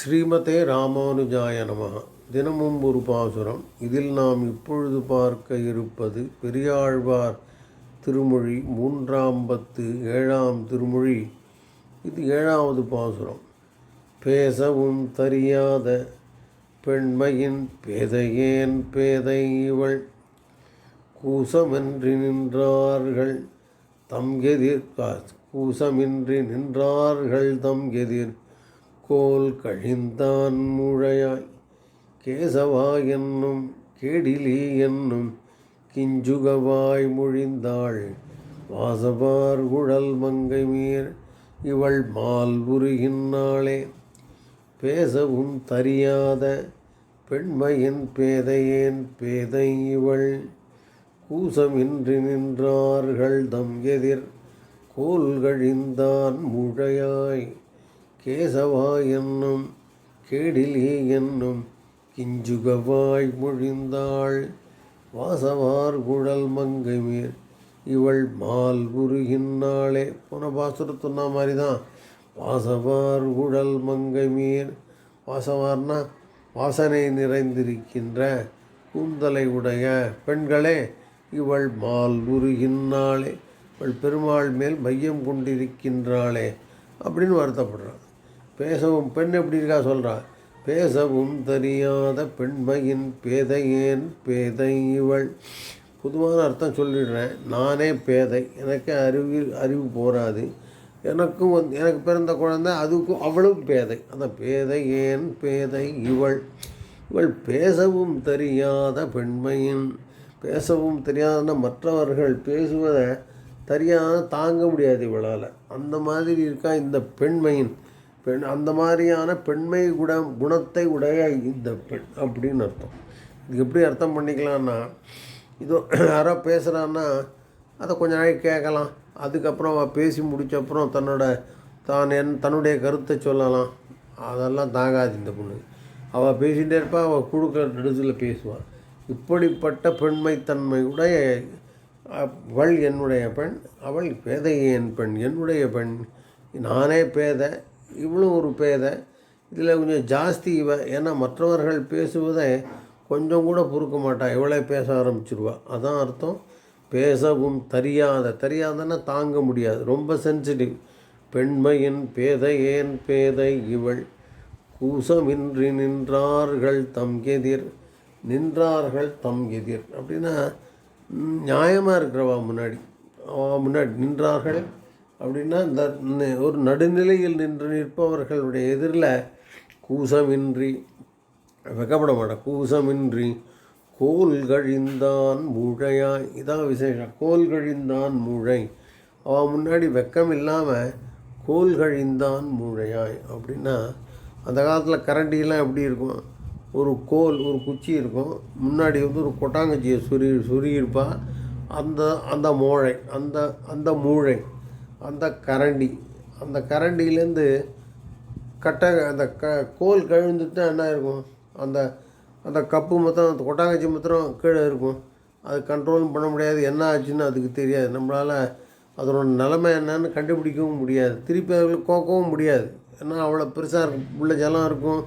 ஸ்ரீமதே ராமானுஜாய நம தினமும் ஒரு பாசுரம். இதில் நாம் இப்பொழுது பார்க்க இருப்பது பெரியாழ்வார் திருமொழி மூன்றாம் பத்து ஏழாம் திருமொழி. இது ஏழாவது பாசுரம். பேசவும் தெரியாத பெண்மையின் பேதையேன் பேதை இவள். கூசமின்றி நின்றார்கள் தம் எதிர் கூசமின்றி நின்றார்கள் தம் எதிர். கோல் கழிந்தான் முழையாய். கேசவா என்னும் கேடிலி என்னும் கிஞ்சுகவாய் மொழிந்தாள். வாசவார் குழல் மங்கை மீர் இவள் மால் உருகின்னாளே பேசவும் தெரியாத பெண்மையின் பேதையேன் பேதை இவள். கூசமின்றி நின்றார்கள் தம் எதிர் கோல்கழிந்தான் முழையாய். கேசவா என்னும் கேடிலே என்னும் கிஞ்சுகவாய் மொழிந்தாள். வாசவார் குழல் மங்கைமீர் இவள் மால் உருகின்னாளே. போன பாசுரத்து சொன்ன மாதிரி தான் வாசவார் குழல் மங்கைமீர் வாசவார்னா வாசனை நிறைந்திருக்கின்ற கூந்தலை உடைய பெண்களே இவள் மால் உருகின்னாளே. இவள் பெருமாள் மேல் மையம் கொண்டிருக்கின்றாளே அப்படின்னு வருத்தப்படுறான். பேசவும் பெண் எப்படி இருக்கா சொல்கிறான் பேசவும் தெரியாத பெண்மையின் பேதையேன் பேதை இவள். பொதுவான அர்த்தம் சொல்லிடுறேன். நானே பேதை. எனக்கு அறிவு அறிவு போராது. எனக்கும் வந்து எனக்கு பிறந்த குழந்தை அதுக்கும் அவளும் பேதை. அந்த பேதை ஏன் பேதை இவள். இவள் பேசவும் தெரியாத பெண்மையின் பேசவும் தெரியாத மற்றவர்கள் பேசுவதை தெரியாத தாங்க முடியாது இவளால். அந்த மாதிரி இருக்கா இந்த பெண்மையின். பெண் அந்த மாதிரியான பெண்மை குண குணத்தை உடைய இந்த பெண் அப்படின்னு அர்த்தம். இது எப்படி அர்த்தம் பண்ணிக்கலாம்னா இதோ யாரோ பேசுகிறான்னா அதை கொஞ்ச நாளைக்கு கேட்கலாம். அதுக்கப்புறம் அவள் பேசி முடிச்ச அப்புறம் தன்னோட தான் என் தன்னுடைய கருத்தை சொல்லலாம். அதெல்லாம் தாங்காது இந்த பொண்ணு. அவள் பேசிகிட்டே இருப்பா அவள் குழுக்கிற நெடுதலில் பேசுவாள் இப்படிப்பட்ட பெண்மைத்தன்மை உடைய அவள் என்னுடைய பெண் அவள் பேதை என் பெண் என்னுடைய பெண். நானே பேதை இவளும் ஒரு பேதை. இதில் கொஞ்சம் ஜாஸ்தி இவ. ஏன்னா மற்றவர்கள் பேசுவதை கொஞ்சம் கூட பொறுக்க மாட்டா. இவளே பேச ஆரம்பிச்சிருவா. அதான் அர்த்தம். பேசவும் தெரியாத. தெரியாதன்னா தாங்க முடியாது. ரொம்ப சென்சிட்டிவ் பெண்மையின் பேதை ஏன் பேதை இவள்? கூசமின்றி நின்றார்கள் தம் எதிர். நின்றார்கள் தம் எதிர். அப்படின்னா நியாயமாக இருக்கிறவா முன்னாடி. அவன் முன்னாடி நின்றார்கள். அப்படின்னா இந்த ஒரு நடுநிலையில் நின்று நிற்பவர்களுடைய எதிரில் கூசமின்றி வெக்கப்பட மாட்டான் கூசமின்றி கோல் கழிந்தான் முழையாய். இதான் விசேஷம். கோல் கழிந்தான் முழை. அவன் முன்னாடி வெக்கம் இல்லாமல் கோல் கழிந்தான் முழையாய். அப்படின்னா அந்த காலத்தில் கரண்டிலாம் எப்படி இருக்கும்? ஒரு கோல் ஒரு குச்சி இருக்கும். முன்னாடி வந்து ஒரு கொட்டாங்கச்சியை சுரி சுருகியிருப்பா அந்த அந்த மோழை அந்த அந்த மூழை. அந்த கரண்டி அந்த கரண்டியிலேருந்து கட்டை அந்த க கோல் கழுந்துட்டா என்ன இருக்கும் அந்த அந்த கப்பு மொத்தம் அந்த கொட்டாங்கச்சி மொத்தம் கீழே இருக்கும். அது கண்ட்ரோலும் பண்ண முடியாது. என்ன ஆச்சுன்னு அதுக்கு தெரியாது. நம்மளால் அதனோட நிலைமை என்னன்னு கண்டுபிடிக்கவும் முடியாது. திருப்பி அதில் கோக்கவும் முடியாது. ஏன்னா அவ்வளோ பெருசாக இருக்கும் உள்ள ஜலம் இருக்கும்.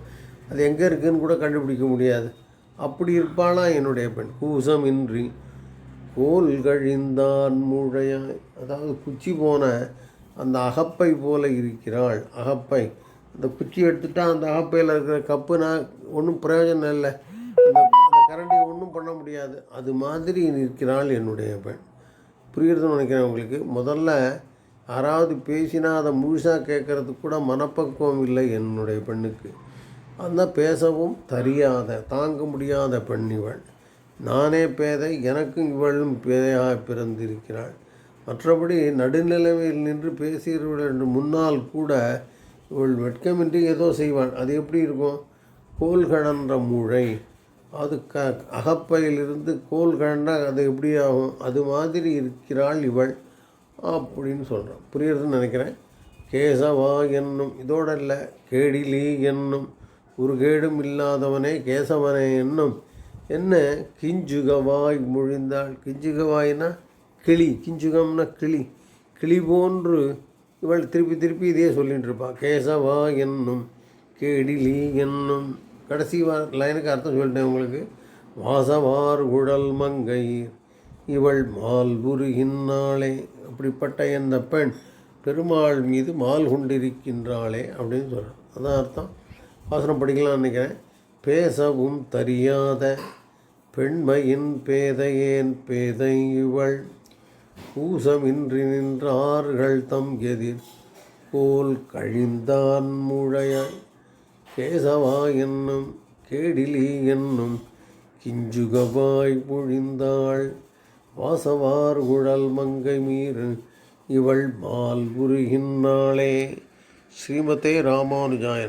அது எங்கே இருக்குதுன்னு கூட கண்டுபிடிக்க முடியாது. அப்படி இருப்பானா என்னுடைய பெண்? கூசம் இன்றி கோல் கழிந்தான் முழையாய் அதாவது குச்சி போன அந்த அகப்பை போல இருக்கிறாள். அகப்பை. அந்த குச்சி எடுத்துட்டா அந்த அகப்பையில் இருக்கிற கப்புனா ஒன்றும் பிரயோஜனம் இல்லை. அந்த அந்த கரண்டி ஒன்றும் பண்ண முடியாது. அது மாதிரி நிற்கிறாள் என்னுடைய பெண். புரியுறதுன்னு நினைக்கிறேன் உங்களுக்கு. முதல்ல யாராவது பேசினா அதை முழுசாக கேட்கறதுக்கு கூட மனப்பக்குவம் இல்லை என்னுடைய பெண்ணுக்கு. அந்த பேசவும் தெரியாத தாங்க முடியாத பெண் இவள். நானே பேதை எனக்கும் இவளும் பேதையாக பிறந்திருக்கிறாள். மற்றபடி நடுநிலைமையில் நின்று பேசுகிறவள் என்று முன்னால் கூட இவள் வெட்கமின்றி ஏதோ செய்வாள். அது எப்படி இருக்கும்? கோல் கழன்ற மூளை. அது க அகப்பையிலிருந்து கோல் கழண்டால் அது எப்படி ஆகும்? அது மாதிரி இருக்கிறாள் இவள் அப்படின்னு சொல்கிறான் புரியுறதுன்னு நினைக்கிறேன். கேசவா என்னும் இதோட இல்லை கேடிலி என்னும் ஒரு கேடும் இல்லாதவனே கேசவனே என்னும் என்ன? கிஞ்சுகவாய் முழிந்தாள். கிஞ்சுகவாய்னா கிளி. கிஞ்சுகம்னா கிளி. கிளி போன்று இவள் திருப்பி திருப்பி இதே சொல்லிட்டு இருப்பாள் கேசவா என்னும் கேடிலி என்னும். கடைசி லைனுக்கு அர்த்தம் சொல்லிட்டேன் உங்களுக்கு. வாசவார் குழல் மங்கை இவள் மால்புருகின்னாளே அப்படிப்பட்ட இந்த பெண் பெருமாள் மீது மால் கொண்டிருக்கின்றாளே அப்படின்னு சொல்கிறேன் அதான் அர்த்தம். வாசனம் படிக்கலாம்னு நினைக்கிறேன். பேசவும் தெரியாத பெண்மையின் பேதையேன் பேதை இவள் பூசமின்றி நின்றார்கள் தம் எதிர். போல் கழிந்தான் முழைய கேசவா என்னும் கேடிலி என்னும் கிஞ்சுகவாய் பொழிந்தாள். வாசவார் குழல் மங்கை மீறு இவள் மால் புரிகின்றாளே ஸ்ரீமதே ராமானுஜாயன்